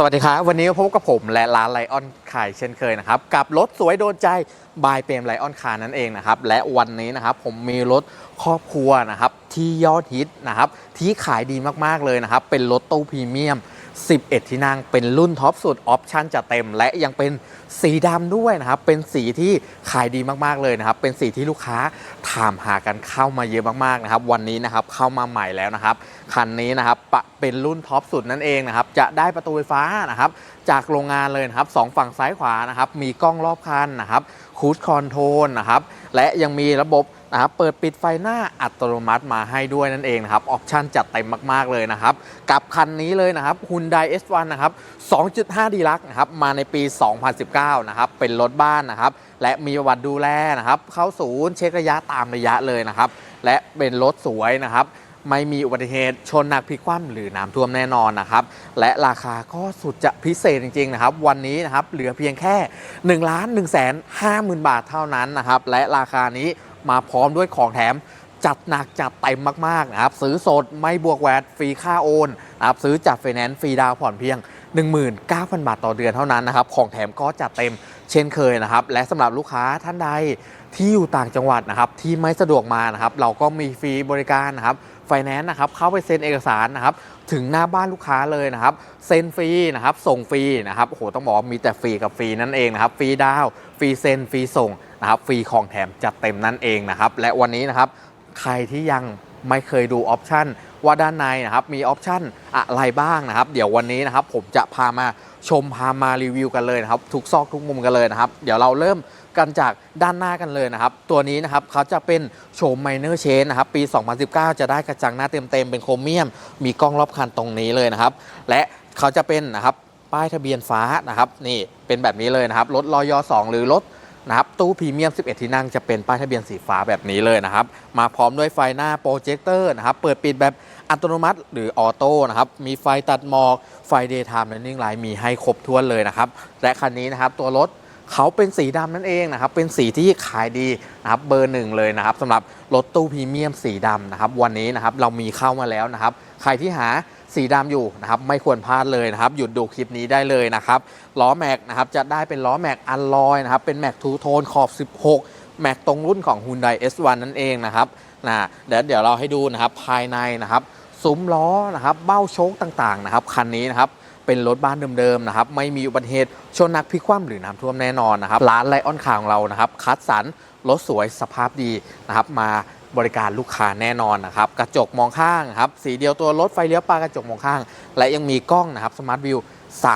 สวัสดีครับ วันนี้พบกับผมและร้านไลออนคายเช่นเคยนะครับกับรถสวยโดนใจบายเปรมไลออนคานั่นเองนะครับและวันนี้นะครับผมมีรถครอบครัวนะครับที่ยอดฮิตนะครับที่ขายดีมากๆเลยนะครับเป็นรถตู้พรีเมียม 11 ที่นั่งเป็นรุ่นท็อปสุดออปชั่นจะเต็ม และยังเป็นสีดำด้วยนะครับ เป็นสีที่ขายดีมากๆเลยนะครับ เป็นสีที่ลูกค้าถามหากันเข้ามาเยอะมากๆนะครับ วันนี้นะครับเข้ามาใหม่แล้วนะครับ คันนี้นะครับเป็นรุ่นท็อปสุดนั่นเองนะครับ จะได้ประตูไฟฟ้านะครับ จากโรงงานเลยนะครับสองฝั่งซ้ายขวานะครับ มีกล้องรอบคันนะครับคูดคอนโทรลนะครับ และยังมีระบบ นะครับเปิดปิดไฟหน้าอัตโนมัติมาให้ด้วยนั่นเองนะครับออปชั่นจัดเต็มมาก ๆ เลยนะครับ กับคันนี้เลยนะครับ Hyundai S1 นะครับ 2.5 ดีลักนะครับมาในปี 2019 นะครับ เป็นรถบ้านนะครับ และมีประวัติดูแลนะครับ เข้าศูนย์เช็คระยะตามระยะเลยนะครับ และเป็นรถสวยนะครับไม่มีอุบัติเหตุชนหนักพลิกคว่ำหรือน้ำท่วมแน่นอนนะครับ และราคาก็สุดจะพิเศษจริงๆนะครับ วันนี้นะครับเหลือเพียงแค่1ล้าน1แสน5หมื่นบาทเท่านั้นนะครับ และราคานี้ มาพร้อมด้วยของแถมจัดหนักจัดเต็มมากๆนะครับซื้อสดไม่บวกแวดฟรีค่าโอนนะครับซื้อจัดไฟแนนซ์ฟรีดาวผ่อนเพียง 19,000 บาทต่อเดือนเท่านั้นนะครับของแถมก็จัดเต็มเช่นเคยนะครับ และสำหรับลูกค้าท่านใดที่อยู่ต่างจังหวัดนะครับที่ไม่สะดวกมานะครับเราก็มีฟรีบริการนะครับไฟแนนซ์นะครับเข้าไปเซ็นเอกสารนะครับถึงหน้าบ้านลูกค้าเลยนะครับเซ็นฟรีนะครับส่งฟรีนะครับโอ้โหต้องบอกมีแต่ฟรีกับฟรีนั่นเองนะครับฟรีดาวฟรีเซ็นฟรีส่ง นะครับฟรีของแถมจัดเต็มนั่นเองนะครับและวันนี้นะครับใครที่ยังไม่เคยดูออปชันว่าด้านในนะครับมีออปชันอะไรบ้างนะครับ เดี๋ยววันนี้นะครับผมจะพามาชมพามารีวิวกันเลยนะครับ ทุกซอกทุกมุมกันเลยนะครับ เดี๋ยวเราเริ่มกันจากด้านหน้ากันเลยนะครับ ตัวนี้นะครับเขาจะเป็นโฉมไมเนอร์เชนนะครับ ปี 2019 จะได้กระจังหน้าเต็มๆ เป็นโครเมียม มีกล้องรอบคันตรงนี้เลยนะครับ และเขาจะเป็นนะครับป้ายทะเบียนฟ้านะครับนี่เป็นแบบนี้เลยนะครับรถรอยอ2หรือรถ นะครับตู้พรีเมียม 11 ที่นั่งจะเป็นป้ายทะเบียนสีฟ้าแบบนี้เลยนะครับ มาพร้อมด้วยไฟหน้าโปรเจคเตอร์นะครับ เปิดปิดแบบอัตโนมัติหรือออโต้นะครับ มีไฟตัดหมอก ไฟ Daytime Running Light มีให้ครบถ้วนเลยนะครับ และคันนี้นะครับตัวรถเขาเป็นสีดำนั่นเองนะครับ เป็นสีที่ขายดีนะครับเบอร์หนึ่งเลยนะครับสำหรับรถตู้พรีเมียมสีดำนะครับ วันนี้นะครับเรามีเข้ามาแล้วนะครับ ใครที่หา สีดำอยู่นะครับไม่ควรพลาดเลยนะครับหยุดดูคลิปนี้ได้เลยนะครับล้อแม็กนะครับจะได้เป็นล้อแม็กอัลลอยนะครับเป็นแม็กทูโทนขอบ 16 แม็กตรงรุ่นของ Hyundai S1 นั่นเองนะครับนะเดี๋ยวเดี๋ยวเราให้ดูนะครับภายในนะครับซุ้มล้อนะครับเบ้าโชคต่างๆนะครับคันนี้นะครับเป็นรถบ้านเดิมๆนะครับไม่มีอุบัติเหตุชนนักพิกคว่ำหรือน้ำท่วมแน่นอนนะครับร้านไลออนคาของเรานะครับคัดสรรรถสวยสภาพดีนะครับมา บริการลูกค้าแน่นอนนะครับกระจกมองข้างครับสีเดียวตัวรถไฟเลี้ยวปลากระจกมองข้าง และยังมีกล้องนะครับสมาร์ทวิว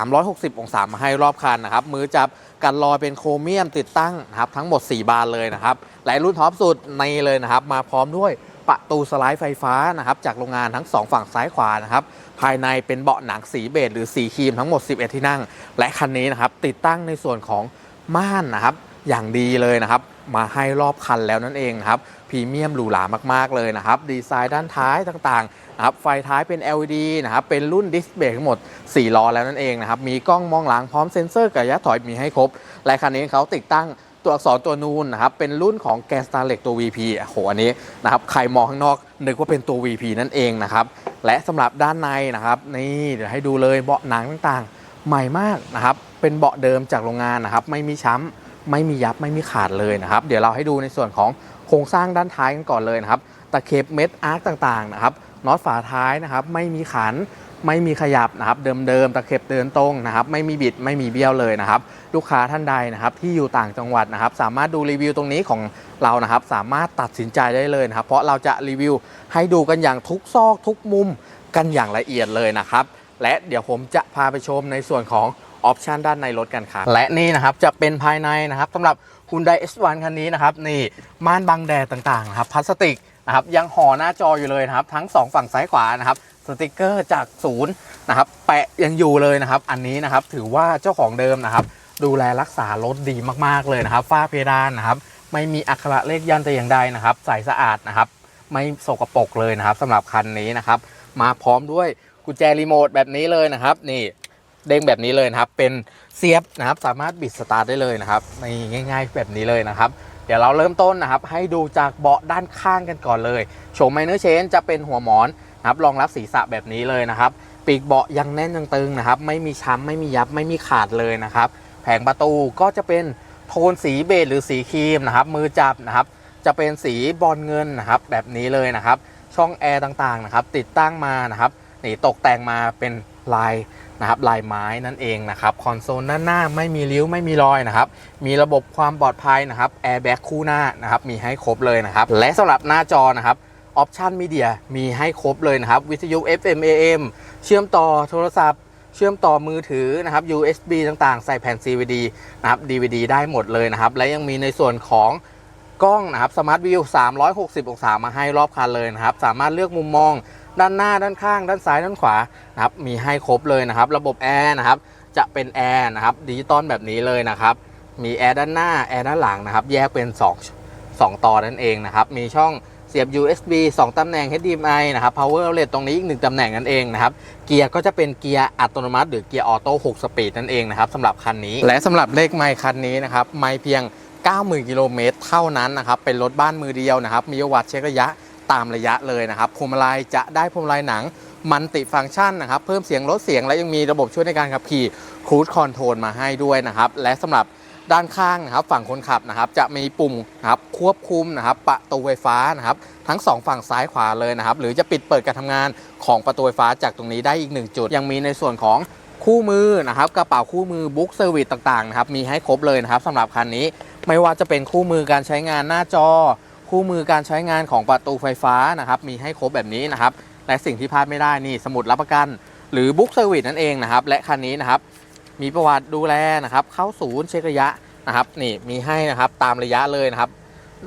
360 องศามาให้รอบคันนะครับมือจับกันลอยเป็นโครเมียมติดตั้งนะครับทั้งหมด 4 บานเลยนะครับและรุ่นท็อปสุดในเลยนะครับมาพร้อมด้วยประตูสไลด์ไฟฟ้านะครับจากโรงงานทั้ง 2 ฝั่งซ้ายขวานะครับภายในเป็นเบาะหนังสีเบจหรือสีครีมทั้งหมด 11 ที่นั่ง และคันนี้นะครับติดตั้งในส่วนของม่านนะครับอย่างดีเลยนะครับ มาให้รอบคันแล้วนั่นเองครับพรีเมียมหรูหรามาก ๆ เลยนะครับ ดีไซน์ด้านท้ายต่างๆนะครับไฟท้ายเป็น LED นะครับเป็นรุ่นดิสเบรกทั้งหมด 4 ล้อแล้วนั่นเองนะครับ มีกล้องมองหลังพร้อมเซ็นเซอร์กับระยะถอยมีให้ครบ และคันนี้เขาติดตั้งตัวอักษรตัวนูนนะครับ เป็นรุ่นของแกสตาร์เล็กตัว VP โอ้โหอันนี้นะครับ ใครมองข้างนอก นึกว่าเป็นตัว VP นั่นเองนะครับ และสำหรับด้านในนะครับ นี่เดี๋ยวให้ดูเลยเบาะหนังต่างๆ ใหม่มากนะครับ เป็นเบาะเดิมจากโรงงานนะครับ ไม่มีช้ำ ไม่มียับไม่มีขาดเลยนะครับ เดี๋ยวเราให้ดูในส่วนของโครงสร้างด้านท้ายกันก่อนเลยนะครับตะเข็บเม็ดอาร์คต่างๆนะครับน็อตฝาท้ายนะครับ ไม่มีขันไม่มีขยับนะครับ เดิมๆตะเข็บเดินตรงนะครับ ไม่มีบิดไม่มีเบี้ยวเลยนะครับ ลูกค้าท่านใดนะครับที่อยู่ต่างจังหวัดนะครับ สามารถดูรีวิวตรงนี้ของเรานะครับ สามารถตัดสินใจได้เลยนะครับ เพราะเราจะรีวิวให้ดูกันอย่างทุกซอกทุกมุมกันอย่างละเอียดเลยนะครับ และเดี๋ยวผมจะพาไปชมในส่วนของ ออปชันด้านในรถกันครับ และนี่นะครับจะเป็นภายในนะครับสำหรับ Hyundai S1 คันนี้นะครับนี่ม่านบังแดดต่างๆนะครับพลาสติกนะครับยังห่อหน้าจออยู่เลยนะครับ ทั้ง 2 ฝั่งซ้ายขวานะครับสติกเกอร์จากศูนย์นะครับแปะยังอยู่เลยนะครับ อันนี้นะครับถือว่าเจ้าของเดิมนะครับ ดูแลรักษารถดีมากๆเลยนะครับ ฝ้าเพดานนะครับ ไม่มีอักขระเลขยันแต่อย่างใดนะครับ ใสสะอาดนะครับ ไม่สกปรกเลยนะครับสำหรับคันนี้นะครับ มาพร้อมด้วยกุญแจรีโมทแบบนี้เลยนะครับ นี่ เด้งแบบนี้เลยนะครับ เป็นเสียบนะครับ สามารถบิดสตาร์ทได้เลยนะครับนี่ง่าย ๆ แบบนี้เลยนะครับ เดี๋ยวเราเริ่มต้นนะครับ ให้ดูจากเบาะด้านข้างกันก่อนเลยโฉมไมเนอร์เชนจะเป็นหัวหมอนนะครับรองรับศีรษะแบบนี้เลยนะครับ ปีกเบาะยังแน่นยังตึงนะครับ ไม่มีช้ำไม่มียับไม่มีขาดเลยนะครับ แผงประตูก็จะเป็นโทนสีเบจหรือสีครีมนะครับ มือจับนะครับ จะเป็นสีบอลเงินนะครับ แบบนี้เลยนะครับ ช่องแอร์ต่างๆนะครับ ติดตั้งมานะครับนี่ตกแต่งมาเป็น ลายนะครับลายไม้นั่นเองนะครับคอนโซลด้านหน้าไม่มีริ้วไม่มีรอยนะครับมีระบบความปลอดภัยนะครับแอร์แบ็กคู่หน้านะครับมีให้ครบเลยนะครับและสำหรับหน้าจอนะครับออปชันมีเดียมีให้ครบเลยนะครับวิทยุ FM AM เชื่อมต่อโทรศัพท์ เชื่อมต่อมือถือนะครับ USB ต่างๆ ใส่แผ่น CVD นะครับ DVD ได้หมดเลยนะครับ และยังมีในส่วนของกล้องนะครับสมาร์ทวิว360 องศามาให้รอบคันเลยนะครับ สามารถเลือกมุมมอง ด้านหน้าด้านข้าง ด้านซ้ายด้านขวานะครับมีให้ครบเลยนะครับ ระบบแอร์นะครับจะเป็นแอร์นะครับดิจิตอลแบบนี้เลยนะครับมีแอร์ด้านหน้าแอร์ด้านหลังนะครับแยกเป็น 2 2 ต่อนั่นเองนะครับมีช่องเสียบ USB 2 ตำแหน่ง HDMI นะครับ Power Outlet ตรงนี้อีก 1 ตำแหน่งนั่นเองนะครับ เกียร์ก็จะเป็นเกียร์อัตโนมัติ หรือเกียร์ออโต้6สปีดนั่นเองนะครับสำหรับคันนี้ และสำหรับเลขไมค์คันนี้นะครับ ไม่เพียง 90,000 กิโลเมตรเท่านั้นนะครับ เป็นรถบ้านมือเดียวนะครับ มีวัดเช็คระยะ ตามระยะเลยนะครับพวงมาลัยจะได้พวงมาลัยหนังมันติฟังก์ชันนะครับ เพิ่มเสียงลดเสียงและยังมีระบบช่วยในการขับขี่ครู e คอนโทรลมาให้ด้วยนะครับ และสำหรับด้านข้างนะครับฝั่งคนขับนะครับ จะมีปุ่มนะครับควบคุมนะครับประตูไฟฟ้านะครับ ทั้ง 2 ฝั่งซ้ายขวาเลยนะครับ หรือจะปิดเปิดการทำงานของประตูไฟฟ้าจากตรงนี้ได้อีก 1 จุด ยังมีในส่วนของคู่มือนะครับ กระเป๋าคู่มือบุ๊กเซอร์วิสต่างๆนะครับมีให้ครบเลยนะครับสำหรับคันนี้ไม่ว่าจะเป็นคู่มือการใช้งานหน้าจอ คู่มือการใช้งานของประตูไฟฟ้านะครับมีให้ครบแบบนี้นะครับและสิ่งที่พลาดไม่ได้นี่สมุดรับประกัน หรือบุ๊กเซอร์วิสนั่นเองนะครับและคันนี้นะครับมีประวัติดูแลนะครับเข้าศูนย์เช็คระยะนะครับนี่มีให้นะครับตามระยะเลยนะครับ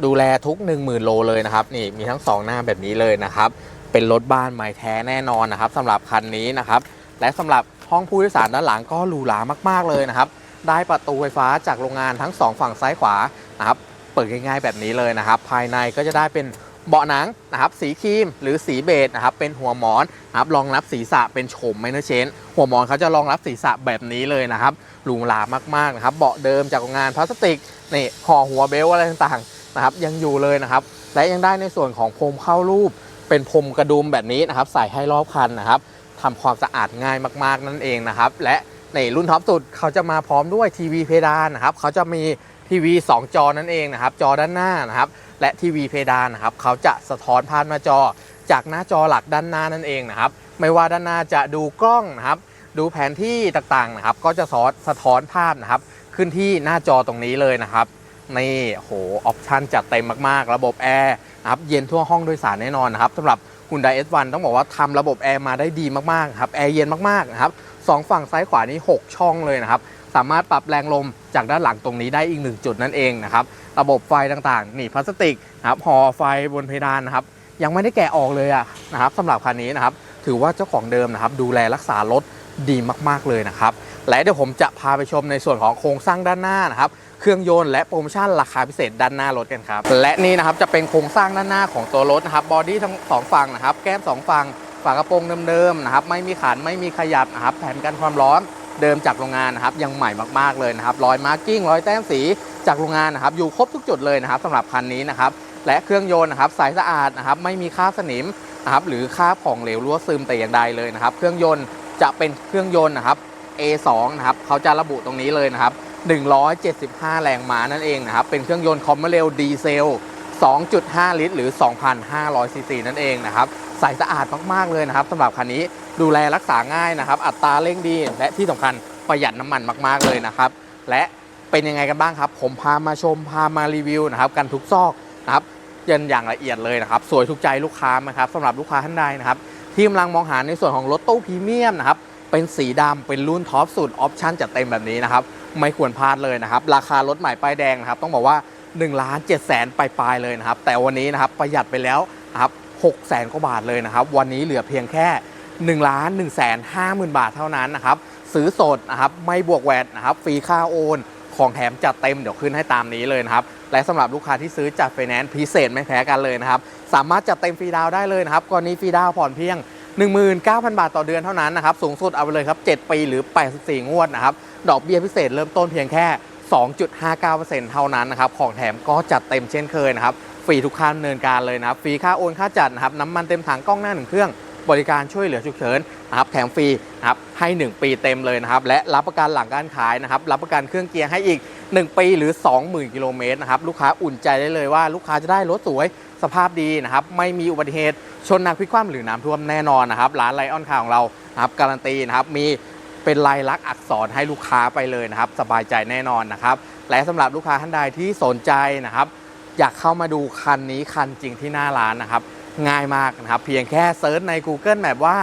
ดูแลทุก 10,000 โลเลยนะครับนี่มีทั้ง 2 หน้าแบบนี้เลยนะครับเป็นรถบ้านใหม่แท้แน่นอนนะครับสำหรับคันนี้นะครับและสำหรับห้องผู้โดยสารด้านหลังก็หรูหรามากๆเลยนะครับได้ประตูไฟฟ้าจากโรงงานทั้ง 2 ฝั่งซ้ายขวานะครับ เปิดง่ายๆแบบนี้เลยนะครับ ภายในก็จะได้เป็นเบาะหนังนะครับสีครีมหรือสีเบจนะครับเป็นหัวหมอนนะครับรองรับศีรษะเป็นโฉมไมเนอร์เชนหัวหมอนเขาจะรองรับศีรษะแบบนี้เลยนะครับหรูหรามากๆนะครับเบาะเดิมจากโรงงานพลาสติกนี่ห่อหัวเบลอะไรต่างๆนะครับยังอยู่เลยนะครับและยังได้ในส่วนของพรมเข้ารูป เป็นพรมกระดุมแบบนี้นะครับใส่ให้รอบคันนะครับทำความสะอาดง่ายมากๆนั่นเองนะครับและในรุ่นท็อปสุดเขาจะมาพร้อมด้วยทีวีเพดานนะครับเขาจะมี ทีวี 2 จอนั่นเองนะครับจอด้านหน้านะครับและทีวีเพดานนะครับเขาจะสะท้อนผ่านมาจอ จากหน้าจอหลักด้านหน้านั่นเองนะครับไม่ว่าด้านหน้าจะดูกล้องนะครับดูแผนที่ต่างๆนะครับก็จะสอดสะท้อนภาพนะครับขึ้นที่หน้าจอตรงนี้เลยนะครับนี่โหออปชันจัดเต็มมากๆ ระบบแอร์นะครับเย็นทั่วห้องโดยสารแน่นอนนะครับสำหรับ Hyundai S1 ต้องบอกว่าทำระบบแอร์มาได้ดีมากๆครับแอร์เย็นมากๆนะครับสองฝั่งซ้ายขวานี้ 6 ช่องเลยนะครับ สามารถปรับแรงลมจากด้านหลังตรงนี้ได้อีกหนึ่งจุดนั่นเองนะครับระบบไฟต่างๆนี่พลาสติกนะครับห่อไฟบนเพดานนะครับยังไม่ได้แกะออกเลยอะนะครับสำหรับคันนี้นะครับถือว่าเจ้าของเดิมนะครับดูแลรักษารถดีมากๆเลยนะครับและเดี๋ยวผมจะพาไปชมในส่วนของโครงสร้างด้านหน้านะครับเครื่องยนต์และโปรโมชั่นราคาพิเศษด้านหน้ารถกันครับและนี่นะครับจะเป็นโครงสร้างด้านหน้าของตัวรถนะครับบอดี้ทั้งสองฝั่งนะครับแก้มสองฝั่งฝากระโปรงเดิมๆนะครับไม่มีขันไม่มีขยับนะครับแผ่นกันความร้อน เดิมจากโรงงานนะครับยังใหม่มากๆเลยนะครับรอยมาร์กิ้งรอยแต้มสีจากโรงงานนะครับอยู่ครบทุกจุดเลยนะครับสำหรับคันนี้นะครับและเครื่องยนต์นะครับใสสะอาดนะครับไม่มีคราบสนิมนะครับหรือคราบของเหลวรั่วซึมแต่อย่างใดเลยนะครับ เครื่องยนต์จะเป็นเครื่องยนต์นะครับ A2 นะครับเขาจะระบุตรงนี้เลยนะครับ175 แรงม้านั่นเองนะครับเป็นเครื่องยนต์คอมเมอร์เรลดีเซล 2.5 ลิตร หรือ 2,500 ซีซีนั่นเองนะครับ ใสสะอาดมากๆเลยนะครับสำหรับคันนี้ดูแลรักษาง่ายนะครับ อัตราเร่งดี และที่สำคัญประหยัดน้ำมันมากๆเลยนะครับ และเป็นยังไงกันบ้างครับ ผมพามาชมพามารีวิวนะครับ กันทุกซอกนะครับยันอย่างละเอียดเลยนะครับ สวยถูกใจลูกค้านะครับสำหรับลูกค้าท่านใดนะครับ ที่กำลังมองหาในส่วนของรถตู้พรีเมียมนะครับเป็นสีดำเป็นรุ่นท็อปสุดออปชั่นจัดเต็มแบบนี้นะครับ ไม่ควรพลาดเลยนะครับ ราคารถใหม่ป้ายแดงนะครับ ต้องบอกว่า 1ล้าน7แสนปลายๆเลยนะครับ แต่วันนี้นะครับประหยัดไปแล้วนะครับ6แสนกว่าบาทเลยนะครับ วันนี้เหลือเพียงแค่1ล้าน1แสน5หมื่นบาทเท่านั้นนะครับ ซื้อสดนะครับไม่บวกแวดนะครับฟรีค่าโอน ของแถมจัดเต็มเดี๋ยวขึ้นให้ตามนี้เลยนะครับ และสำหรับลูกค้าที่ซื้อจัดไฟแนนซ์พิเศษไม่แพ้กันเลยนะครับ สามารถจัดเต็มฟรีดาวได้เลยนะครับกรณีฟรีดาวผ่อนเพียง 19,000 บาทต่อเดือนเท่านั้นนะครับสูงสุดเอาไปเลยครับ 7 ปีหรือ 84 งวดนะครับดอกเบี้ยพิเศษเริ่มต้นเพียงแค่ 2.59%เท่านั้นนะครับ ของแถมก็จัดเต็มเช่นเคยนะครับ ฟรีทุกค่าดำเนินการเลยนะครับ ฟรีค่าโอนค่าจัดนะครับ น้ำมันเต็มถังกล้องหน้าหนึ่งเครื่อง บริการช่วยเหลือฉุกเฉินนะครับ แถมฟรีนะครับ ให้ 1 ปีเต็มเลยนะครับ และรับประกันหลังการขายนะครับ รับประกันเครื่องเกียร์ให้อีก 1 ปีหรือ 20,000 กิโลเมตรนะครับ ลูกค้าอุ่นใจได้เลยว่าลูกค้าจะได้รถสวยสภาพดีนะครับ ไม่มีอุบัติเหตุ ชนนักพิกคว่ำหรือน้ำท่วมแน่นอนนะครับ ร้านไลออนคาของเรานะครับการันตีนะครับ มี เป็นลายลักษณ์อักษรให้ลูกค้าไปเลยนะครับ สบายใจแน่นอนนะครับ และสำหรับลูกค้าท่านใดที่สนใจนะครับ อยากเข้ามาดูคันนี้คันจริงที่หน้าร้านนะครับ ง่ายมากนะครับ เพียงแค่เซิร์ชใน Google Map ว่า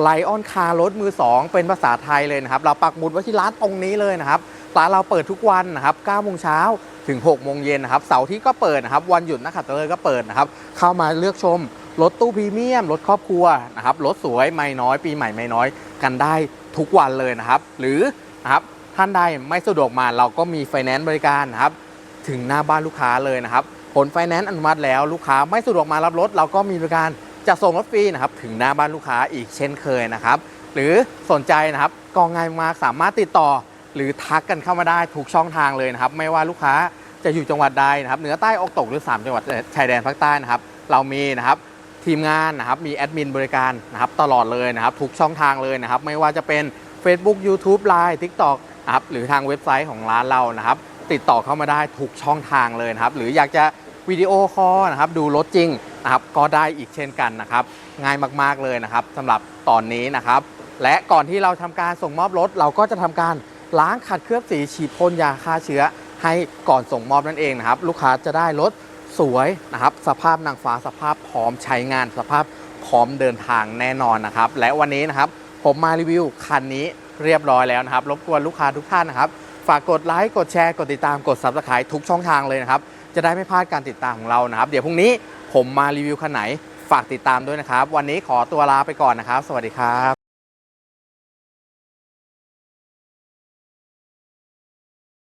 ไลออนคารถมือ 2 เป็นภาษาไทยเลยนะครับ เราปักหมุดไว้ที่ร้านตรงนี้เลยนะครับร้านเราเปิดทุกวันนะครับ9โมงเช้าถึง6โมงเย็นนะครับ เสาร์ที่ก็เปิดนะครับ วันหยุดนักขัตฤกษ์ก็เปิดนะครับ เข้ามาเลือกชมรถตู้พรีเมียม รถครอบครัวนะครับ รถสวยไม่น้อย ปีใหม่ไม่น้อยกันได้ ทุกวันเลยนะครับ หรือนะครับท่านใดไม่สะดวกมาเราก็มีไฟแนนซ์บริการนะครับ ถึงหน้าบ้านลูกค้าเลยนะครับ ผลไฟแนนซ์อนุมัติแล้วลูกค้าไม่สะดวกมารับรถ เราก็มีบริการจะส่งรถฟรีนะครับถึงหน้าบ้านลูกค้าอีกเช่นเคยนะครับ หรือสนใจนะครับก็ง่ายมากสามารถติดต่อ หรือทักกันเข้ามาได้ทุกช่องทางเลยนะครับ ไม่ว่าลูกค้าจะอยู่จังหวัดใดนะครับเหนือใต้ออกตกหรือ 3 จังหวัดชายแดนภาคใต้นะครับ เรามีนะครับ ทีมงานนะครับมีแอดมินบริการนะครับตลอดเลยนะครับทุกช่องทางเลยนะครับไม่ว่าจะเป็น Facebook YouTube Line TikTok นะครับหรือทางเว็บไซต์ของร้านเรานะครับ ติดต่อเข้ามาได้ทุกช่องทางเลยนะครับ หรืออยากจะวิดีโอคอลนะครับดูรถจริงนะครับก็ได้อีกเช่นกันนะครับ ง่ายมากๆเลยนะครับสำหรับตอนนี้นะครับ และก่อนที่เราทำการส่งมอบรถ เราก็จะทำการล้างขัดเคลือบสีฉีดพ่นยาฆ่าเชื้อ ให้ก่อนส่งมอบนั่นเองนะครับ ลูกค้าจะได้รถ สวยนะครับ สภาพนางฟ้าสภาพพร้อมใช้งานสภาพพร้อมเดินทางแน่นอนนะครับ และวันนี้นะครับผมมารีวิวคันนี้เรียบร้อยแล้วนะครับ รบกวนลูกค้าทุกท่านนะครับ ฝากกดไลค์กดแชร์กดติดตามกด Subscribe ทุกช่องทางเลยนะครับ จะได้ไม่พลาดการติดตามของเรานะครับ เดี๋ยวพรุ่งนี้ผมมารีวิวคันไหน ฝากติดตามด้วยนะครับ วันนี้ขอตัวลาไปก่อนนะครับ สวัสดีครับ